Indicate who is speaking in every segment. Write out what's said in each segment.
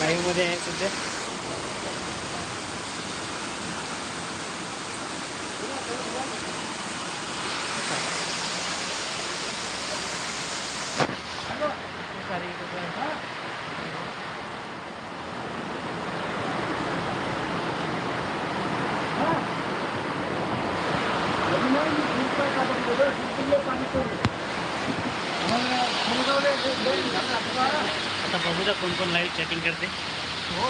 Speaker 1: लाईव्हमध्ये आहे सध्या आता बघू द्या कोण कोण लाईव्ह चॅटिंग करते शिरपूर जैनला
Speaker 2: शिवाजी शिवाजी आणि त्याचं म्हणून हो त्या मुंबई पापड्याचा डबा दिला. त्याला म्हणलं, मग मध्ये आली झालं तो म्हणे, तुम्ही असे म्हणलं तर अशी आहे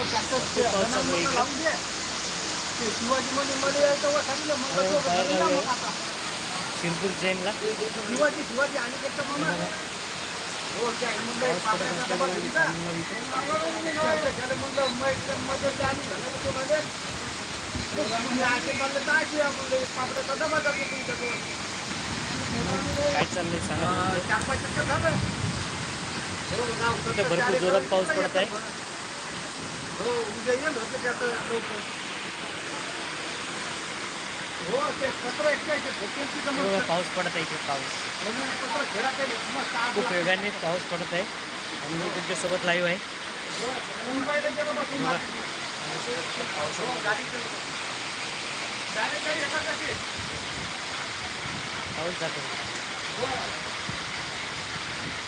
Speaker 2: म्हणलं, पापड्याचा डबा जातो तुमच्याकडून.
Speaker 1: काय चाललंय सांगा
Speaker 2: अं, चार पाच टक्के झालं. हो, गाव
Speaker 1: इथे भरपूर जोरात पाऊस पडत आहे
Speaker 2: हो उद्या येईल होतं त्याचं लवकर. हो ते
Speaker 1: बघा,
Speaker 2: मग
Speaker 1: पाऊस पडत आहे इथे पाऊस
Speaker 2: पत्र आग
Speaker 1: खूप वेगाने पाऊस पडत आहे आणि मी तुमच्यासोबत लाईव्ह आहे
Speaker 2: मुंबईला गेलो बा तुम्हाला. हो, गाडी कशी?
Speaker 1: पाऊस जातो
Speaker 2: हो.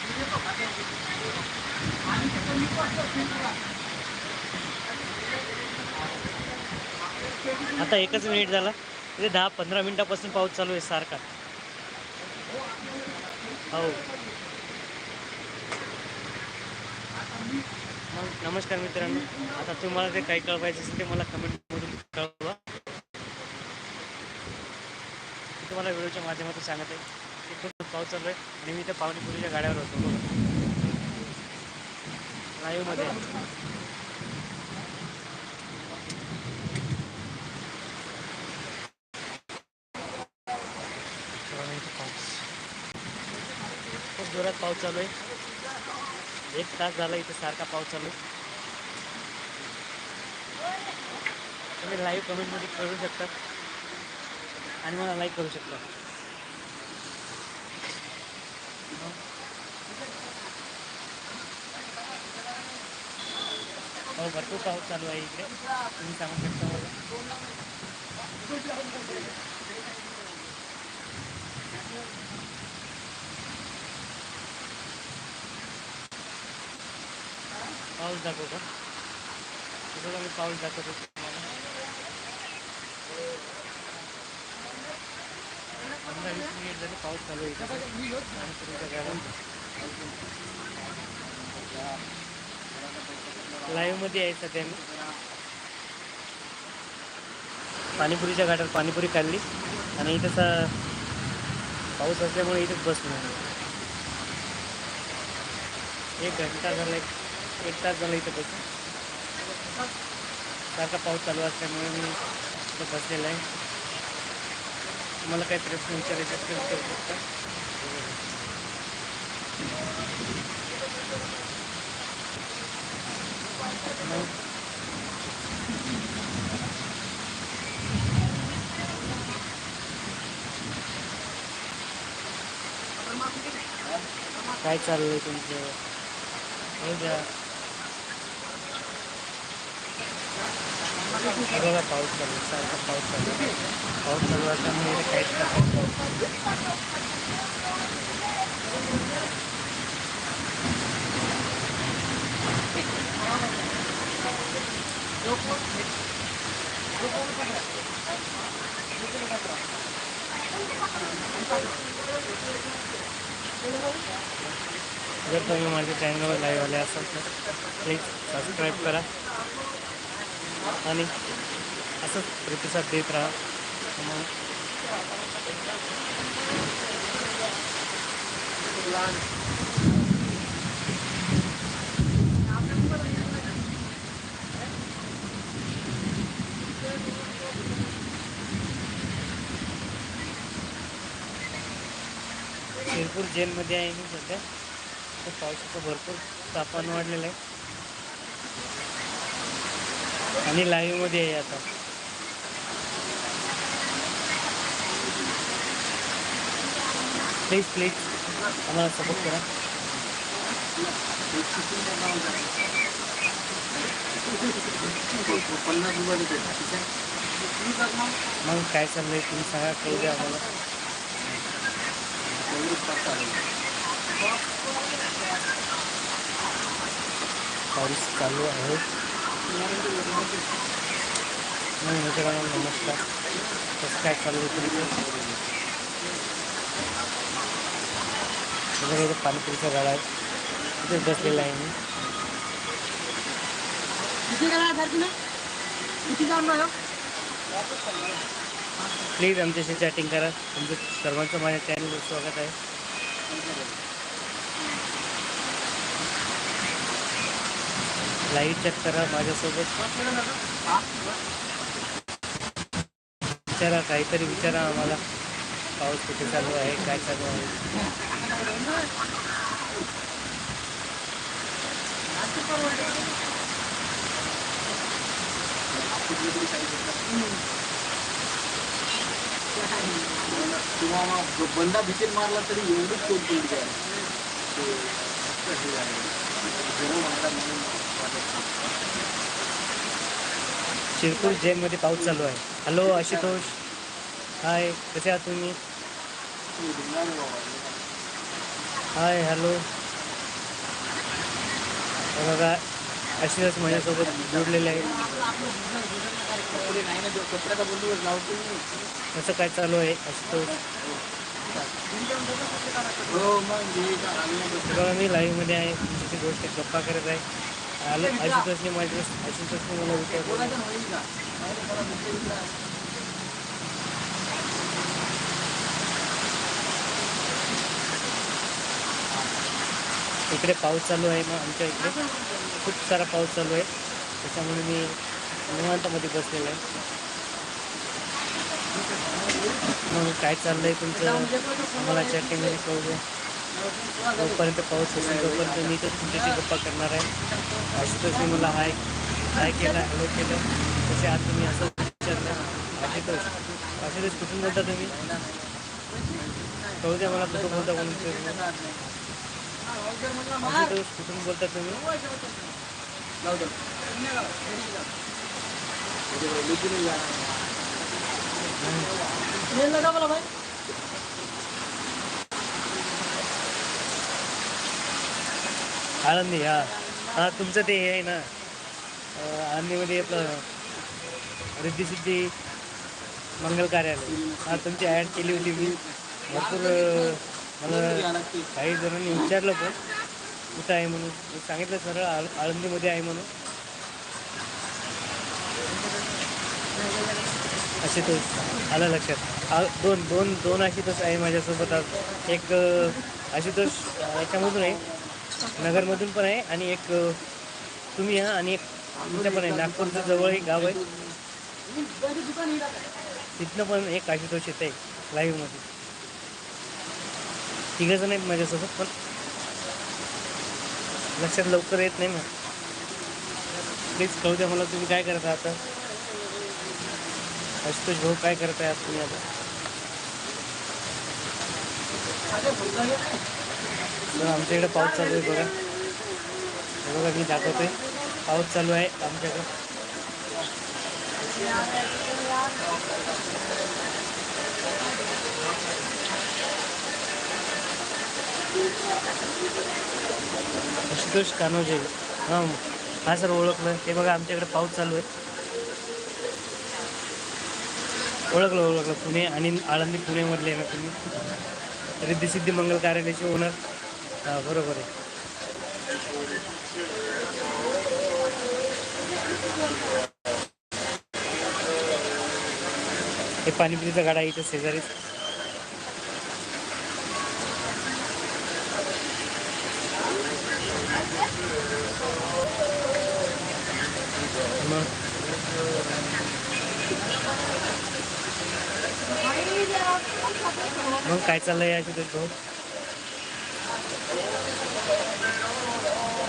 Speaker 2: मी येतो खाली. आणि तिथं मी वाजता फिरला.
Speaker 1: आता एकच मिनिट झाला. म्हणजे दहा पंधरा मिनिटापासून पाऊस चालू आहे सारखा. हो. मग नमस्कार मित्रांनो. आता तुम्हाला ते काही कळवायचं असेल ते मला कमेंटमधून कळवा. तुम्हाला व्हिडिओच्या माध्यमातून सांगत आहे की खूप पाऊस चालू आहे. आणि मी त्या पावणीपुरीच्या गाड्यावर होतो. लाईव्हमध्ये बघा इथे पाऊस खूप जोरात पाऊस चालू आहे. एक तास झाला इथे सारखा पाऊस चालू आहे. तुम्ही लाईव्ह कमेंटमध्ये करू शकता. आणि मला लाईक करू शकता. हो भरपूर पाऊस चालू आहे इकडे. तुम्ही सांगू शकता मला. पाऊस दाखवू का बघा मी पाऊस दाखवतो पंधरा वीस मिनिट झाले पाऊस चालू आहे आणि तुमच्या घरात लाईव्हमध्ये आहे सध्या मी. पाणीपुरीच्या घाटात पाणीपुरी खाल्ली. आणि इथं पाऊस असल्यामुळे इथंच बसलो. एक घंटा झाला एक एक तास झाला इथं बसून. सारखा पाऊस चालू असल्यामुळे मी इथं बसलेला आहे. तुम्हाला काही प्रश्न विचारायचे असतील तर विचारू शकता काय चाललंय तुमचं? हो हो पाऊस चालू सारखा पाऊस चालू पाऊस चालू असल्यामुळे इथे काहीच जर तुम्ही माझ्या चॅनलवर लाईव्ह आले असाल तर प्लीज सबस्क्राईब करा. आणि असंच प्रतिसाद देत राहा. मग शिरपूर जेलमध्ये आहे मी सध्या. पावसाचं भरपूर तापमान वाढलेलं आहे. आणि लाईव्हमध्ये आहे आता. प्लीज प्लीज आम्हाला सपोर्ट करा.
Speaker 2: मग
Speaker 1: काय चाललंय तुम्ही सांगा कळू द्या आम्हाला. पाऊस चालू आहे. नमस्कार कसं काय चाललं आहे तुमचं बघा इथं पाणीपुरीचा गाडा आहे तिथेच बसलेला आहे मी
Speaker 2: किती करा धरती ना किती जाऊन राहिलो
Speaker 1: प्लीज आमच्याशी चॅटिंग करा तुमचं सर्वांचं माझ्या चॅनलवर स्वागत आहे लाइट चेक करा माझ्यासोबत. विचारा काहीतरी विचारा आम्हाला. पाऊस कुठे चालू आहे काय चालू आहे?
Speaker 2: किंवा मग बंदा भीतीत मारला तरी एवढंच कोण पडली आहे
Speaker 1: शिरपूर जैनमध्ये पाऊस चालू आहे. हॅलो आशुतोष. हाय कसे आहात तुम्ही? Hi hello. बघा आशुतोष माझ्यासोबत जोडलेले आहे कसं काय चालू आहे आशुतोष?
Speaker 2: हो
Speaker 1: बघा मी लाईव्हमध्ये आहे तुमची गोष्ट गप्पा करत आहे. आशुतोषने माझ्या आशुतोषने मला विचारलं
Speaker 2: मला
Speaker 1: इकडे पाऊस चालू आहे मग आमच्या इकडे. खूप सारा पाऊस चालू आहे. त्याच्यामुळे मी निवांतामध्ये बसलेलो आहे. मग काय चाललं आहे तुमचं? आम्हाला चॅटिंगमध्ये कळू द्या. जोपर्यंत पाऊस असेल तोपर्यंत मी तर तुमच्याशी गप्पा करणार आहे. आशुतोषने मला हाय हाय केलं हॅलो केलं. तसे आज तुम्ही असं विचारलं. आशुतोष आशुतोष कुठून बोलता तुम्ही? कळू द्या मला कुठून बोलता म्हणून ते. आशुतोष कुठून बोलता तुम्ही
Speaker 2: लाव दे. इथे बघ, लिखून या. हे लगा मला भाई.
Speaker 1: आळंदी हा. हा तुमचं ते हे आहे ना आळंदीमध्ये आपलं रिद्धिसिद्धी मंगल कार्यालय. हा तुमची ॲड केली होती मी. भरपूर मला काही जणांनी विचारलं पण कुठं आहे म्हणून. मी सांगितलं सरळ आळ आळंदीमध्ये आहे म्हणून. आशुतोष आलं लक्षात. आ दोन दोन दोन आशुतोष आहे माझ्यासोबत आज. एक आशुतोष याच्यामधून आहे. नगरमधून पण आहे आणि एक तुम्ही हा आणि एक तुमच्या पण आहे. नागपूरचं जवळ एक गाव आहे. तिथनं पण एक आशुतोष येत आहे लाईव्हमध्ये तिघं जण आहेत माझ्यासोबत पण लक्षात लवकर येत नाही ना प्लीज कळू द्या मला तुम्ही काय करता आता. आशुतोष भाऊ काय करताय आज तुम्ही आता? आमच्या इकडे पाऊस चालू आहे बघा. हे बघा मी दाखवतोय. पाऊस चालू आहे आमच्याकडे. आशुतोष कानोजे हां हा सर ओळखलं. ते बघा आमच्याकडे पाऊस चालू आहे. ओळखलं ओळखलं. पुणे आणि आळंदी पुणेमधले आहे ना तुम्ही. रिद्धिसिद्धी मंगल कार्यालयाचे ओनर हां बरोबर आहे. हे पाणीपुरीचा गाडा इथं शेजारीच. मग? काय चाललंय या भाऊ?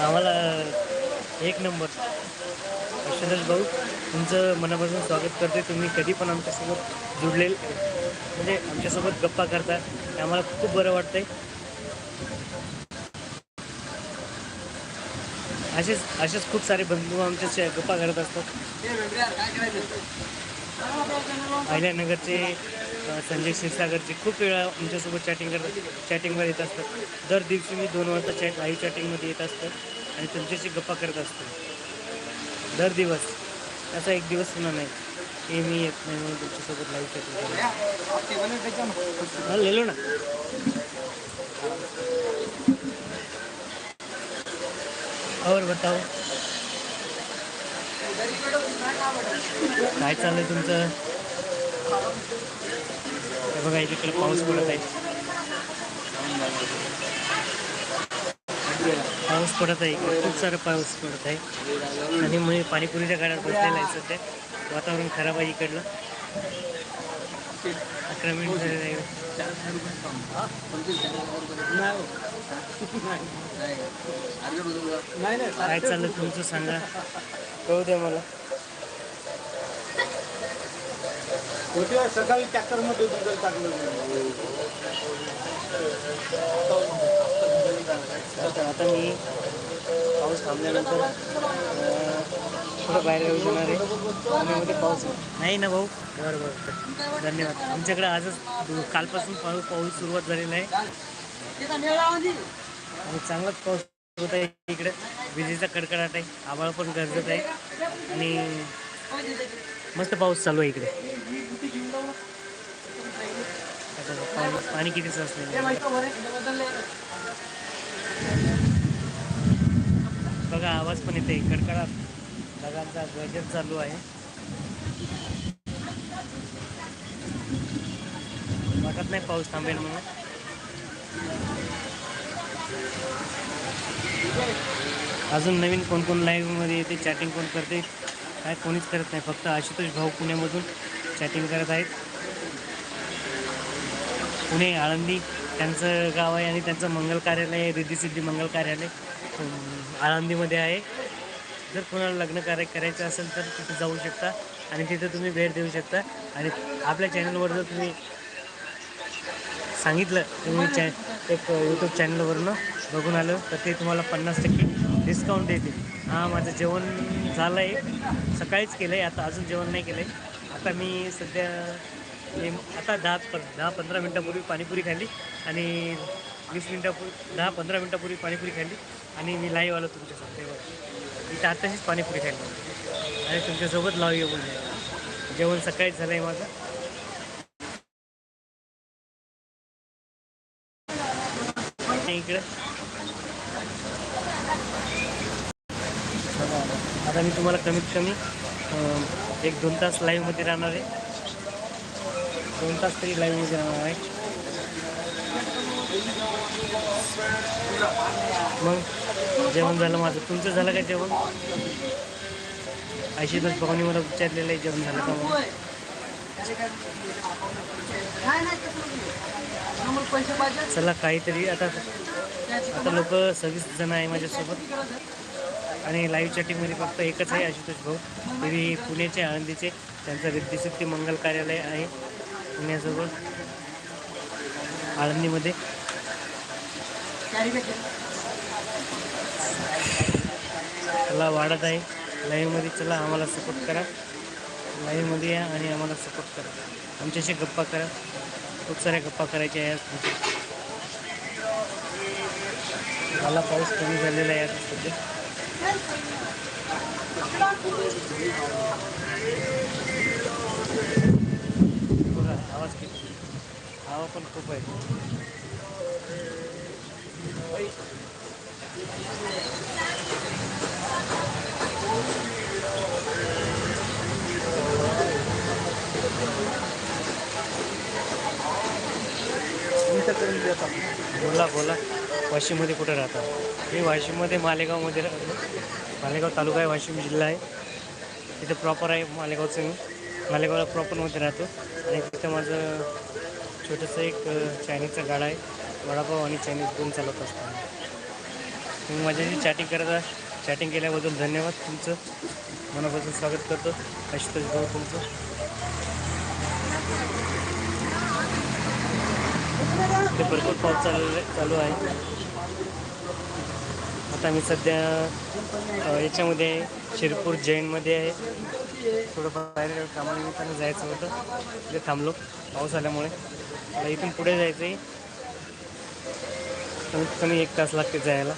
Speaker 1: आम्हाला एक नंबर. अक्षरच भाऊ तुमचं मनापासून स्वागत करते तुम्ही कधी पण आमच्यासोबत जुडले म्हणजे आमच्यासोबत गप्पा करता. आम्हाला खूप बरं वाटतंय. असेच असेच खूप सारे बंधू आमच्याशी गप्पा करत असतात. अहिल्यानगरचे संजय क्षीरसागरचे खूप वेळा आमच्यासोबत चॅटिंग करतात चॅटिंगवर येत असतात. दर दिवशी मी दोन वाजता चॅट लाईव्ह चॅटिंगमध्ये येत असतो आणि तुमच्याशी गप्पा करत असतो. दर दिवस. असा एक दिवस होणार नाही हे मी येत नाही म्हणून तुमच्यासोबत लाईव्ह चॅटिंग करतो हा लिहिलो ना. और बताओ. काय चाललंय तुमचं? बघा इकडे पाऊस पडत आहे. पाऊस पडत आहे. इकडे खूप सारा पाऊस पडत आहे. आणि मी पाणीपुरीच्या गाड्यात बसलेला आहे सध्या. वातावरण खराब आहे इकडलं. अकरा मिनिट झालेलं आहे काय चाललं तुमचं सांगा? कळू द्या मला.
Speaker 2: होते सकाळी ट्रॅक्टरमध्ये डिझेल टाकलं
Speaker 1: आता मी पाऊस थांबल्यानंतर थोडं बाहेर येऊ जाणार आहे. पुण्यामध्ये पाऊस नाही ना भाऊ? बरं बरं धन्यवाद. आमच्याकडे आजच कालपासून पाऊस पाऊस सुरुवात झालेला आहे. आणि चांगलाच पाऊस होत आहे इकडे. विजेचा कडकडाट आहे. आभाळ पण गरजत आहे. आणि मस्त पाऊस चालू आहे इकडे. पाणी पाणी कितीच असलेलं बघा आवाज पण येते कडकडात ढगांचा गजर चालू आहे. वाटत नाही पाऊस थांबेल म्हणून. अजून नवीन कोण कोण लाईव्हमध्ये येते चॅटिंग कोण करते? काय कोणीच करत नाही फक्त आशुतोष भाऊ पुण्यामधून चॅटिंग करत आहेत. पुणे आळंदी त्यांचं गाव आहे आणि त्यांचं मंगल कार्यालय आहे रिद्धिसिद्धी मंगल कार्यालय. आळंदीमध्ये आहे. जर कोणाला लग्न कार्य करायचं असेल तर तिथे जाऊ शकता आणि तिथे तुम्ही भेट देऊ शकता. आणि आपल्या चॅनलवर जर तुम्ही सांगितलं तुम्ही चॅ एक यूट्यूब चॅनलवरनं बघून आलं तर ते तुम्हाला पन्नास टक्के डिस्काउंट देतील. हां माझं जेवण झालं आहे सकाळीच केलं आहे आता अजून जेवण नाही केलं आहे आता मी सध्या मी आता दहा प दहा पंधरा मिनटापूर्वी पाणीपुरी खाल्ली आणि वीस मिनटापूर्वी दहा पंधरा मिनटापूर्वी पाणीपुरी खाल्ली आणि मी लाईव्ह आलो तुमच्यासोबत तेव्हा इथं आत्ताशीच पाणीपुरी खाल्ली. आणि तुमच्यासोबत लाईव्ह येऊन जाईल जेवण सकाळीच झालं आहे माझं. इकडं इकडे. आता मी तुम्हाला कमीत कमी एक दोन तास लाईव्हमध्ये राहणार आहे. दोन तास तरी लाईव्हमध्ये राहणार आहे मग जेवण झालं माझं तुमचं झालं का जेवण आशीर्वाद भाऊनी मला विचारलेलं आहे जेवण झालं का चला काहीतरी आता आता लोक सव्वीस जण आहे माझ्यासोबत आणि लाईव्ह चॅटिंगमध्ये फक्त एकच आहे आशुतोष भाऊ तरी पुण्याचे आळंदीचे त्यांचं रिद्धिसिद्धी मंगल कार्यालय आहे पुण्याजवळ. आळंदीमध्ये. चला वाढत आहे. लाईव्हमध्ये चला आम्हाला सपोर्ट करा. लाईव्हमध्ये या आणि आम्हाला सपोर्ट करा. आमच्याशी गप्पा करा. खूप साऱ्या गप्पा करायच्या आहेत. मला पाऊस कमी झालेला आहे आता सध्या. बघा आवाज किती? हवा पण खूप आहे. बोला बोला. वाशिममध्ये कुठं राहता? मी वाशिममध्ये मालेगावमध्ये राहतो मालेगाव तालुका आहे वाशिम जिल्हा आहे. तिथं प्रॉपर आहे मालेगावचं मी. मालेगावला प्रॉपरमध्ये राहतो. आणि तिथं माझं छोटंसं एक चायनीजचा गाडा आहे. वडापाव आणि चायनीज दोन चालवत असतो तुम्ही माझ्याशी चॅटिंग करता चॅटिंग केल्याबद्दल धन्यवाद तुमचं. मनापासून स्वागत करतो. आशुतोष भाऊ तुमचं. ते भरपूर पाऊस चालू चालू आहे. आता मी सध्या याच्यामध्ये शिरपूर जैनमध्ये आहे. थोडं बाहेर कामानिमित्तानं जायचं होतं. तिथे थांबलो पाऊस आल्यामुळे. मला इथून पुढे जायचं आहे कमीत कमी एक तास लागते जायला.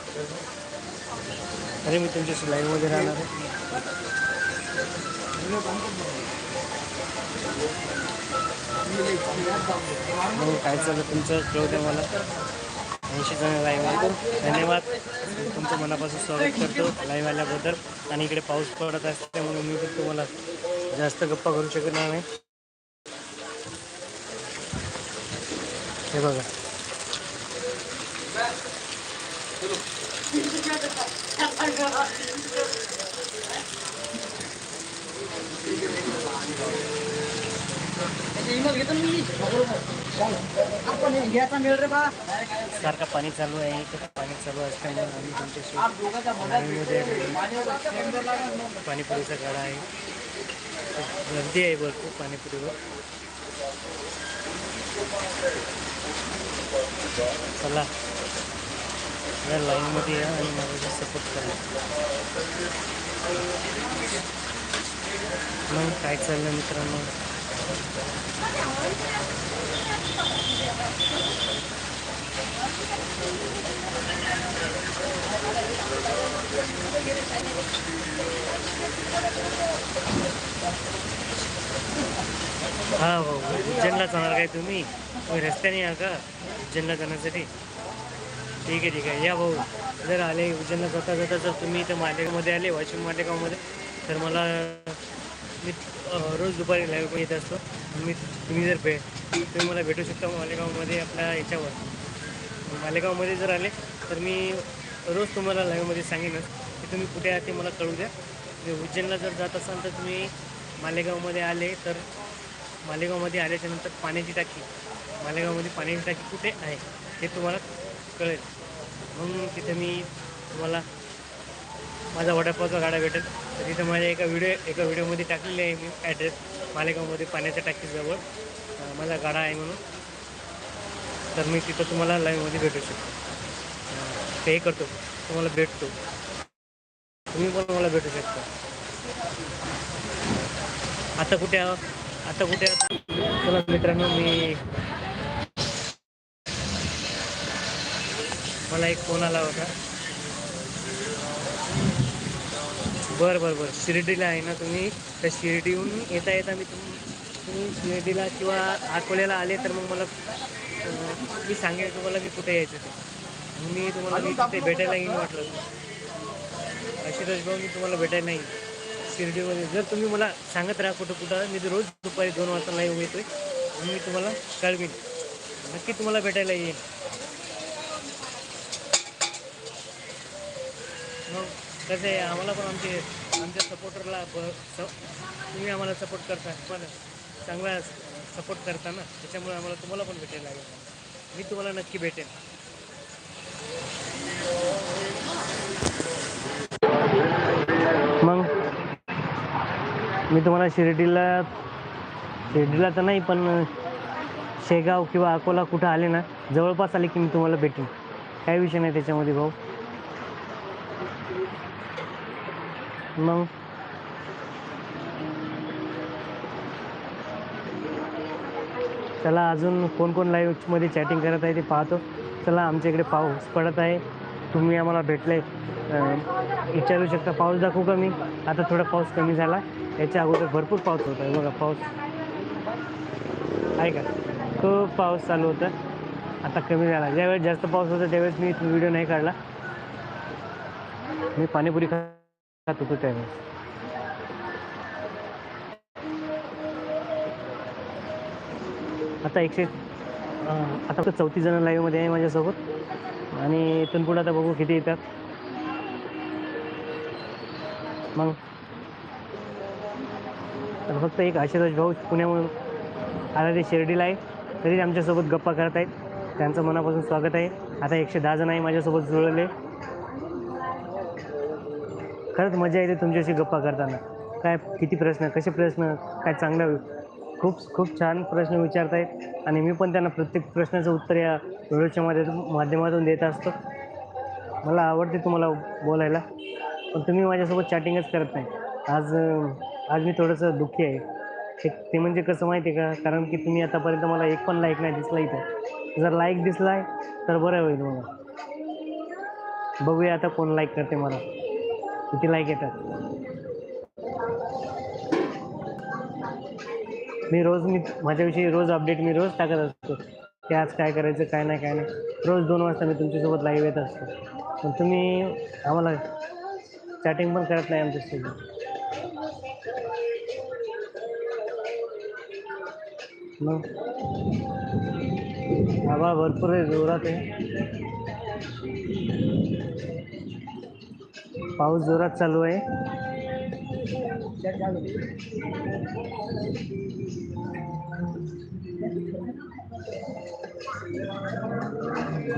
Speaker 1: अरे मी तुमच्याशी लाईनमध्ये राहणार आहे. मग काय चाललं तुमचं? कळू द्या मला. ऐंशी जण लाईव्ह आहे धन्यवाद. तुमचं मनापासून स्वागत करतो लाईव्ह आल्याबद्दल. आणि इकडे पाऊस पडत असल्यामुळे मी पण तुम्हाला जास्त गप्पा करू शकणार नाही. हे बघा.
Speaker 2: घेतो मी.
Speaker 1: सारखं पाणी चालू आहे इथं पाणी चालू असल्यामुळे आम्ही तुमच्याशी. पाणीपुरीचा गाडा आहे. गर्दी आहे भरपूर पाणीपुरीवर. चला. या लाईनमध्ये या आणि मला सपोर्ट करा. मग काय चाललं मित्रांनो? हा भाऊ उज्जैनला जाणार काय तुम्ही? रस्त्याने या का? उज्जैनला जाण्यासाठी? ठीक आहे ठीक आहे. या भाऊ. जर आले उज्जैनला जाता जाता जर तुम्ही इथं मालेगावमध्ये आले वाशिम मालेगावमध्ये तर मला मी रोज दुपारी लाईव्ह पण येत असतो. मी तुम्ही जर भे तुम्ही मला भेटू शकता मालेगावमध्ये आपल्या याच्यावर. मालेगावमध्ये जर आले तर मी रोज तुम्हाला लाईव्हमध्ये सांगेनच. की तुम्ही कुठे आहात ते मला कळू द्या. म्हणजे उज्जैनला जर जात असाल तर तुम्ही मालेगावमध्ये आले तर मालेगावमध्ये आल्याच्यानंतर पाण्याची टाकी मालेगावमध्ये पाण्याची टाकी कुठे आहे हे तुम्हाला कळेल. मग तिथे मी तुम्हाला माझा वडापावचा गाडा भेटेल. तर तिथं माझ्या एका व्हिडिओ एका व्हिडिओमध्ये टाकलेले आहे मी ॲड्रेस मालेगावमध्ये पाण्याच्या टाकीजवळ माझा गाडा आहे म्हणून. तर मी तिथं तुम्हाला लाईव्हमध्ये भेटू शकतो. ते करतो. तुम्हाला भेटतो. तुम्ही पण मला भेटू शकता. आता कुठे आता कुठे चला मित्रांनो मी मला एक फोन आला होता. बरं बरं बरं. शिर्डीला आहे ना तुम्ही? त्या शिर्डीहून येता येता मी तुम तुम्ही शिर्डीला किंवा अकोल्याला आले तर मग मला मी सांगेल तुम्हाला मी कुठे यायचं ते. मी तुम्हाला मी तिथे भेटायला येईन वाटलं आशिष भाऊ मी तुम्हाला भेटायला येईन. शिर्डीमध्ये जर तुम्ही मला सांगत राहा कुठं कुठं मी रोज दुपारी दोन वाजता लाईव्ह येतोय. मग मी तुम्हाला कळवीन. नक्की तुम्हाला भेटायला येईन. मग कसं आहे आम्हाला पण आमचे आमच्या सपोर्टरला ब स तुम्ही आम्हाला सपोर्ट करता पण चांगला सपोर्ट करता ना त्याच्यामुळे आम्हाला तुम्हाला पण भेटायला लागेल. मी तुम्हाला नक्की भेटेन. मग? मी तुम्हाला शिर्डीला शिर्डीला तर नाही पण शेगाव किंवा अकोला कुठं आले ना जवळपास आले की मी तुम्हाला भेटेन. काय विषय नाही त्याच्यामध्ये भाऊ? मग? चला अजून कोण कोण लाईव्हमध्ये चॅटिंग करत आहे ते पाहतो. चला आमच्या इकडे पाऊस पडत आहे. तुम्ही आम्हाला भेटले. विचारू शकता पाऊस दाखवू का मी? आता थोडा पाऊस कमी झाला. याच्या अगोदर भरपूर पाऊस होता. आहे बघा पाऊस आहे का? तो पाऊस चालू होता. आता कमी झाला. ज्यावेळेस जास्त पाऊस होता त्यावेळेस मी व्हिडिओ नाही काढला. मी पाणीपुरी खा होतो त्यावेळेस. आता एकशे आता फक्त चौतीस जण लाईव्हमध्ये आहे माझ्यासोबत. आणि इथून पुढे आता बघू किती येतात. मग तर फक्त एक आशीर्वाद भाऊ पुण्यामधून आला ते शिर्डीला आहे. तरी आमच्यासोबत गप्पा करत आहेत त्यांचं मनापासून स्वागत आहे. आता एकशे दहा जण आहे माझ्यासोबत जुळले. खरंच मजा येते तुमच्याशी गप्पा करताना. काय किती प्रश्न कसे प्रश्न काय चांगला खूप खूप छान प्रश्न विचारतायत. आणि मी पण त्यांना प्रत्येक प्रश्नाचं उत्तर या व्हिडिओच्या माध्यमातून माध्यमातून देत असतो. मला आवडते तुम्हाला बोलायला. पण तुम्ही माझ्यासोबत चॅटिंगच करत नाही. आज आज मी थोडंसं दुःखी आहे. ते ते म्हणजे कसं माहिती आहे का? कारण की तुम्ही आतापर्यंत मला एक पण लाईक नाही दिसला इथं. जर लाईक दिसला आहे तर बरं होईल मला. बघूया आता कोण लाईक करते मला. किती लाईक येतात? मी रोज मी माझ्याविषयी रोज अपडेट मी रोज टाकत असतो. की आज काय करायचं काय नाही काय नाही. रोज दोन वाजता मी तुमच्यासोबत लाईव्ह येत असतो. पण तुम्ही आम्हाला चॅटिंग पण करत नाही आमच्यासोबत. मग? आभाळ भरपूर आहे जोरात आहे. पाऊस जोरात चालू आहे.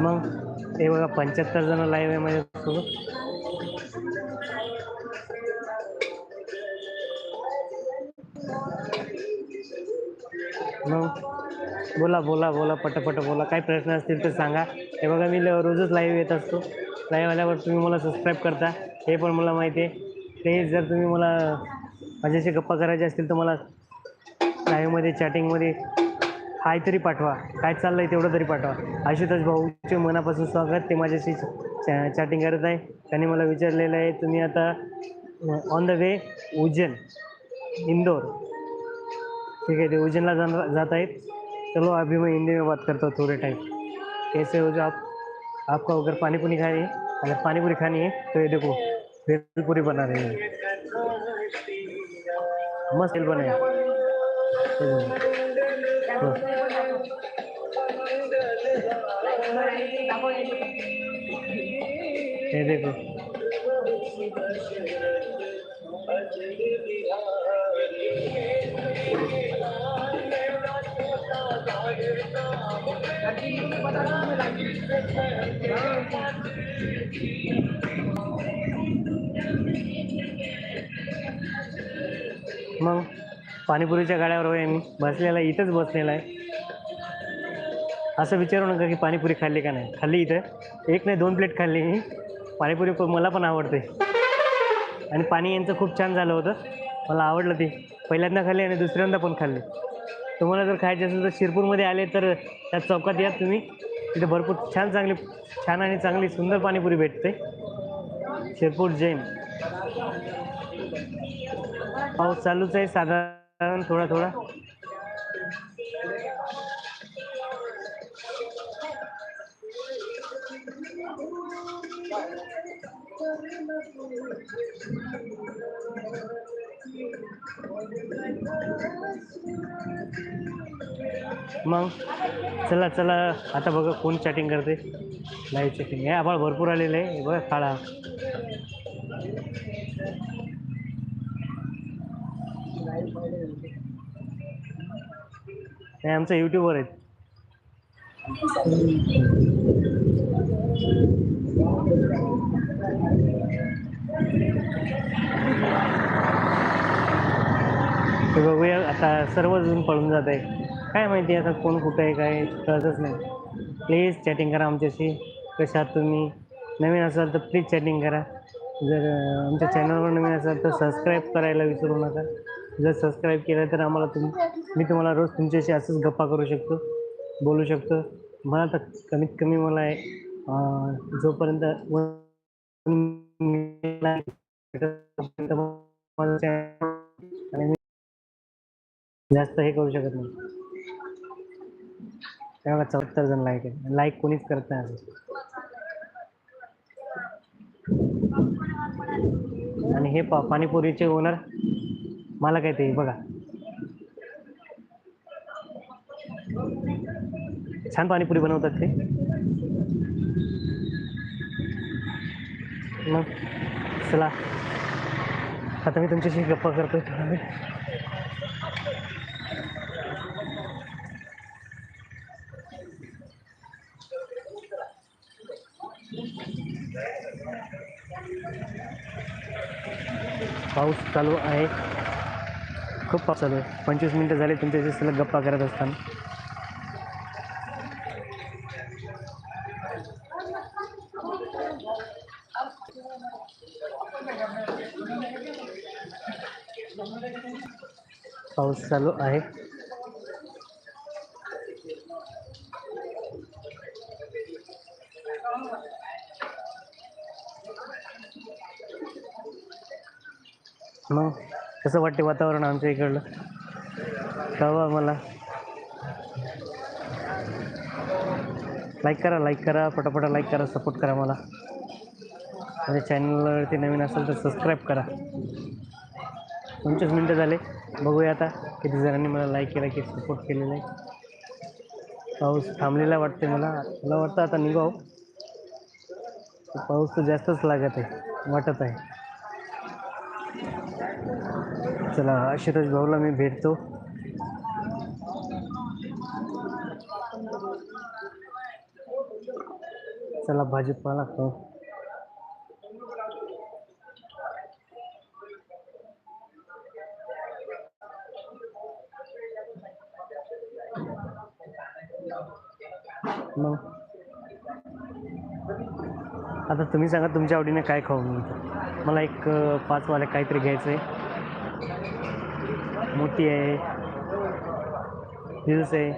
Speaker 1: मग हे बघा पंच्याहत्तर जण लाईव्ह आहे माझ्यासोबत. मग बोला बोला बोला पटपट बोला. काय प्रश्न असतील तर सांगा. हे बघा मी रोजच लाईव्ह येत असतो. लाईव्ह आल्यावर तुम्ही मला सबस्क्राईब करता. हे पण मला माहिती आहे. ते जर तुम्ही मला माझ्याशी गप्पा करायचे असतील तर मला लाईव्हमध्ये चॅटिंगमध्ये काय तरी पाठवा. काय चाललं आहे तेवढं तरी पाठवा. आशुतोष भाऊचे मनापासून स्वागत. ते माझ्याशी चॅ चॅटिंग करत आहे. त्यांनी मला विचारलेलं आहे तुम्ही आता on the way Ujjain Indore. ठीक आहे ते उज्जैनला जाणार जात आहेत. चलो अभी मैं हिंदी में बात करता हूँ थोड़े टाइम कैसे हो जो आप? आपका अगर पाणीपुरी खाणे खानी है? अगर खानी है? तो ये देखो. भेलपुरी बना रहे हैं मस्त तेल बने हैं। ये देखो। हो. मग पाणीपुरीच्या गाड्यावर आहे मी. बसलेला आहे, इथंच बसलेला आहे. असं विचारू नका की पाणीपुरी खाल्ली का नाही. खाल्ली इथं. एक नाही दोन प्लेट खाल्ली मी. पाणीपुरी पण मला पण आवडते. आणि पाणी यांचं खूप छान झालं होतं. मला आवडलं ते. पहिल्यांदा खाल्ली आणि दुसऱ्यांदा पण खाल्ली. तुम्हाला जर खायचे असेल तर शिरपूरमध्ये आले तर त्या चौकात या तुम्ही. तिथे भरपूर छान चांगली छान आणि चांगली सुंदर पाणीपुरी भेटते. शिरपूर जैन. पाऊस चालूच आहे साधारण थोडा थोडा. मग चला चला आता बघा कोण चॅटिंग करते. लाईव्ह चॅटिंग हे आभाळ भरपूर आलेलं आहे. बघा काळा. हे आमचं युट्यूबर आहेत. ते बघूया आता सर्वजण पळून जात आहे काय माहिती आता कोण कुठं आहे काय कळतच नाही. प्लीज चॅटिंग करा आमच्याशी. कशात तुम्ही? नवीन असाल तर प्लीज चॅटिंग करा. जर आमच्या चॅनलवर नवीन असाल तर सबस्क्राईब करायला विसरू नका. जर सबस्क्राईब केलं तर आम्हाला तुम मी तुम्हाला रोज तुमच्याशी असंच गप्पा करू शकतो बोलू शकतो. मला तर कमीत कमी मला आहे, जोपर्यंत जास्त हे करू शकत नाही. तेव्हा चौहत्तर जण लाईक आहे लाईक कोणीच करत नाही असं आणि हे पा पाणीपुरीचे ओनर मला काय ते बघा. छान पाणीपुरी बनवतात ते. मग चला. आता मी तुमच्याशी गप्पा करतोय थोडा वेळ. पाऊस चालू आहे. खूप पाऊस चालू आहे. पंचवीस मिनटं झाले तुमच्याशी सलग गप्पा करत असताना. पाऊस चालू आहे. मग? कसं वाटते वातावरण आमच्या इकडलं? कळवा मला. लाईक करा लाईक करा पटापटा लाईक करा सपोर्ट करा मला. म्हणजे माझ्या चॅनलवरती नवीन असेल तर सबस्क्राईब करा. पंचवीस मिनटं झाले बघूया आता किती जणांनी मला लाईक केला की सपोर्ट केलेला आहे. पाऊस थांबलेला वाटते मला. मला वाटतं आता निघाव. पाऊस तर जास्तच लागत आहे वाटत आहे. चला आशिराज भाऊला मी भेटतो. चला भाजीपाला खाऊ. मग? आता तुम्ही सांगा तुमच्या आवडीने काय खाऊ मी. मला एक अं, पाचवाले काहीतरी घ्यायचं आहे मोती आहे. हिल्स आहे.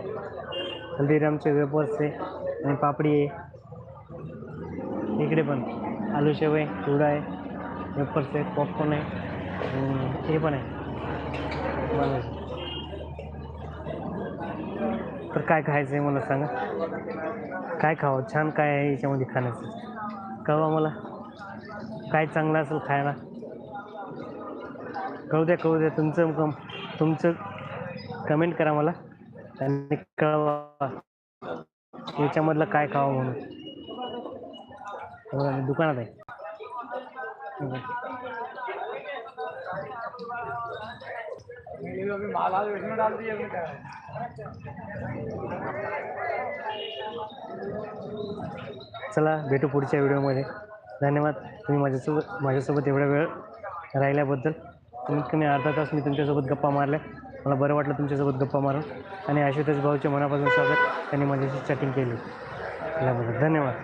Speaker 1: हल्दीरामचे वेपर्स आहे. आणि पापडी आहे. इकडे पण आलू शेव आहे चिवडा आहे वेपर्स आहे पॉपकॉर्न आहे हे पण आहे. बनायचं. तर काय खायचं आहे मला सांगा? काय खावं? छान काय आहे याच्यामध्ये खाण्याचं? कळवा मला. काय चांगलं असेल खायला? कळू द्या कळू द्या. तुमचं कम तुमचं कमेंट करा मला. आणि कळवा. याच्यामधलं काय खावं म्हणून. दुकानात आहे. चला भेटू पुढच्या व्हिडिओमध्ये धन्यवाद. तुम्ही माझ्यासोबत माझ्यासोबत एवढा वेळ राहिल्याबद्दल कमीत कमी अर्धा तास मी तुमच्यासोबत गप्पा मारल्या. मला बरं वाटलं तुमच्यासोबत गप्पा मारून. आणि आशुतोष भाऊचे मनापासून स्वागत. त्यांनी माझ्याशी चॅटिंग केली. त्याबद्दल धन्यवाद.